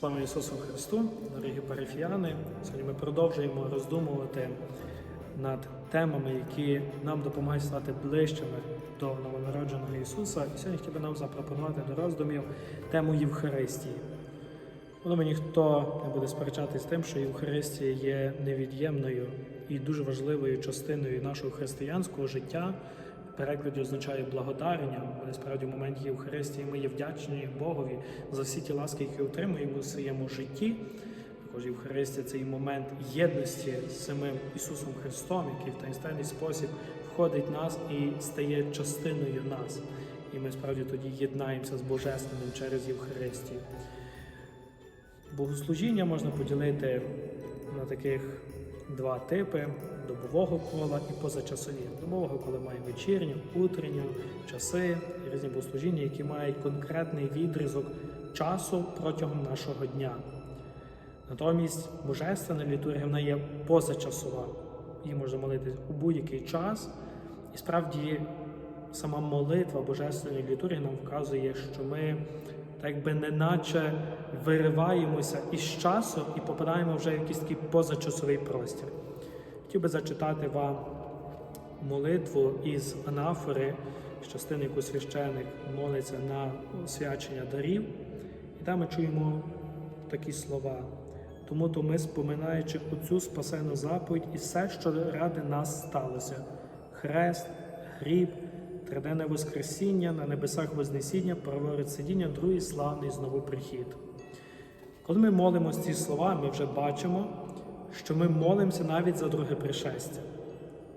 Слава Ісусу Христу, дорогі парафіяни! Сьогодні ми продовжуємо роздумувати над темами, які нам допомагають стати ближчими до новонародженого Ісуса. І сьогодні хотів би нам запропонувати до роздумів тему Євхаристії. Думаю, ніхто не буде сперечатись з тим, що Євхаристія є невід'ємною і дуже важливою частиною нашого християнського життя. В перекладі означає благодарення. Але справді в моменті Євхаристії ми є вдячні Богові за всі ті ласки, які отримуємо у своєму житті. Також Євхаристія це і момент єдності з самим Ісусом Христом, який в таїнственний спосіб входить в нас і стає частиною нас. І ми справді тоді єднаємося з Божественним через Євхаристію. Богослужіння можна поділити на таких два типи: добового кола і позачасові. Добового кола має вечірню, утренню, часи, різні богослужіння, які мають конкретний відрізок часу протягом нашого дня. Натомість божественна літургія вона є позачасова. Її можна молитись у будь-який час. І справді сама молитва божественної літургії нам вказує, що ми так би неначе вириваємося із часу і попадаємо вже в якийсь такий позачасовий простір. Хотів би зачитати вам молитву із анафори, з частини, яку священик молиться на освячення дарів. І там ми чуємо такі слова. Тому то ми, споминаючи оцю спасену заповідь і все, що ради нас сталося: хрест, гріб, триденне Воскресіння, на небесах Вознесіння, праворуч сидіння, другий славний знову прихід. Коли ми молимося ці слова, ми вже бачимо, що ми молимося навіть за друге пришестя.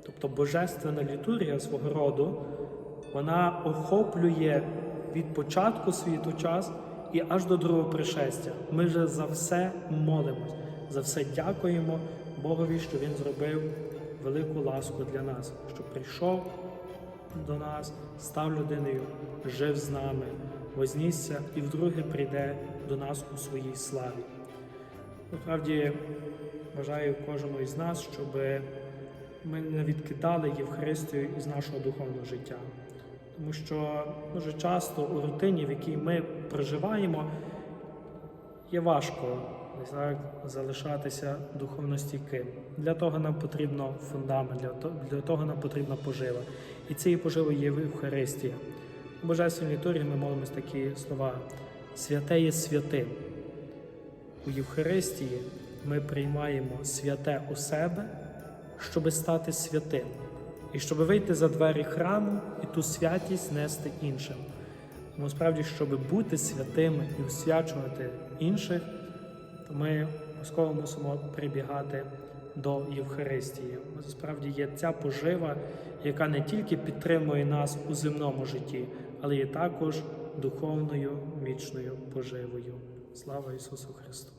Тобто божественна літургія свого роду, вона охоплює від початку світу час і аж до другого пришестя. Ми вже за все молимось, за все дякуємо Богові, що Він зробив велику ласку для нас, що прийшов до нас, став людиною, жив з нами, вознісся і вдруге прийде до нас у своїй славі. Насправді бажаю кожному із нас, щоб ми не відкидали Євхаристію із нашого духовного життя. Тому що дуже часто у рутині, в якій ми проживаємо, є важко так, залишатися духовно стійким. Для того нам потрібно фундамент, для того, нам потрібна пожива. І цією поживою є Євхаристія. У Божественній літургії ми молимось такі слова: святе є святим. У Євхаристії ми приймаємо святе у себе, щоби стати святим, і щоб вийти за двері храму і ту святість нести іншим. Тому справді, щоб бути святими і освячувати інших, ми обов'язково мусимо прибігати до Євхаристії. Насправді є ця пожива, яка не тільки підтримує нас у земному житті, але є також духовною вічною поживою. Слава Ісусу Христу!